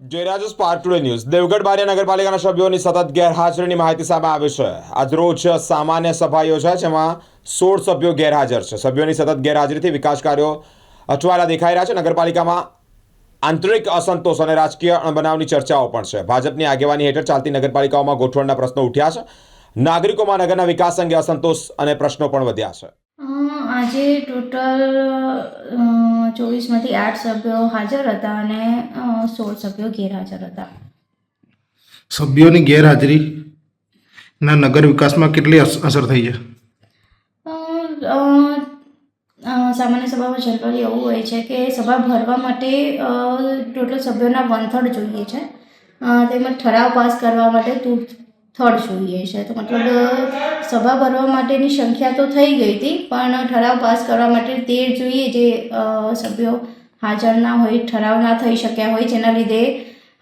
Jayraj spark today news Devgadh Baria નગરપાલિકાના સભ્યોની સતત ગેરહાજરીની માહિતી સામે આવી છે. આજરોજ સામાન્ય સભા યોજાય જેમાં સોળ સભ્યો ગેરહાજર છે. સભ્યોની સતત ગેરહાજરીથી વિકાસ કાર્યો અટવાયેલા દેખાઈ રહ્યા છે. નગરપાલિકામાં આંતરિક અસંતોષ અને રાજકીય અણબનાવની ચર્ચાઓ પણ છે. ભાજપની આગેવાની હેઠળ ચાલતી નગરપાલિકાઓમાં ગોઠવણના પ્રશ્નો ઉઠ્યા છે. નાગરિકોમાં નગરના વિકાસ અંગે અસંતોષ અને પ્રશ્નો પણ વધ્યા છે. આજે ટોટલ ચોવીસમાંથી આઠ સભ્યો હાજર હતા અને સોળ સભ્યો ગેરહાજર હતા. સભ્યોની ગેરહાજરી ના નગર વિકાસમાં કેટલી અસ- અસર થઈ છે? સામાન્ય સભામાં જનરલી એવું હોય છે કે સભા ભરવા માટે ટોટલ સભ્યોના વન થર્ડ જોઈએ છે. તેમજ ઠરાવ પાસ કરવા માટે થર્ડ જોઈએ છે તો મતલબ સભા ભરવા માટેની સંખ્યા તો થઈ ગઈ હતી પણ ઠરાવ પાસ કરવા માટે તેર જોઈએ જે સભ્યો હાજર ના હોય ઠરાવ ના થઈ શક્યા હોય જેના લીધે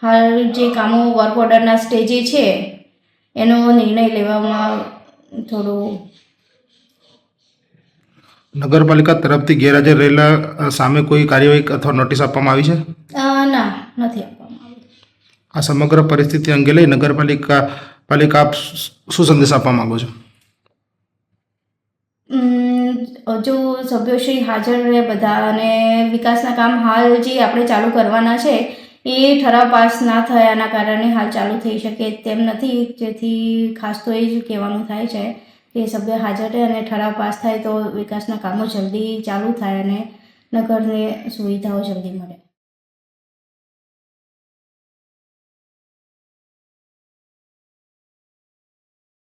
હાલ જે કામો વર્ક ઓર્ડરના સ્ટેજે છે એનો નિર્ણય લેવામાં થોડું નગરપાલિકા તરફથી ગેરહાજર રહેલા સામે કોઈ કાર્યવાહી અથવા નોટિસ આપવામાં આવી છે? ના નથી આપવામાં આવી. આ સમગ્ર પરિસ્થિતિ અંગે લઈ નગરપાલિકા પાલિકા આપ શું સંદેશ આપવા માંગો છો? જો સભ્યોશ્રી હાજર રહે બધા અને વિકાસના કામ હાલ જે આપણે ચાલુ કરવાના છે, એ ઠરાવ પાસ ના થયાના કારણે હાલ ચાલુ થઈ શકે તેમ નથી. જેથી ખાસ તો એ જ કહેવાનું થાય છે કે સભ્ય હાજર રહે અને ઠરાવ પાસ થાય તો વિકાસના કામો જલ્દી ચાલુ થાય અને નગરને સુવિધાઓ જલ્દી મળે.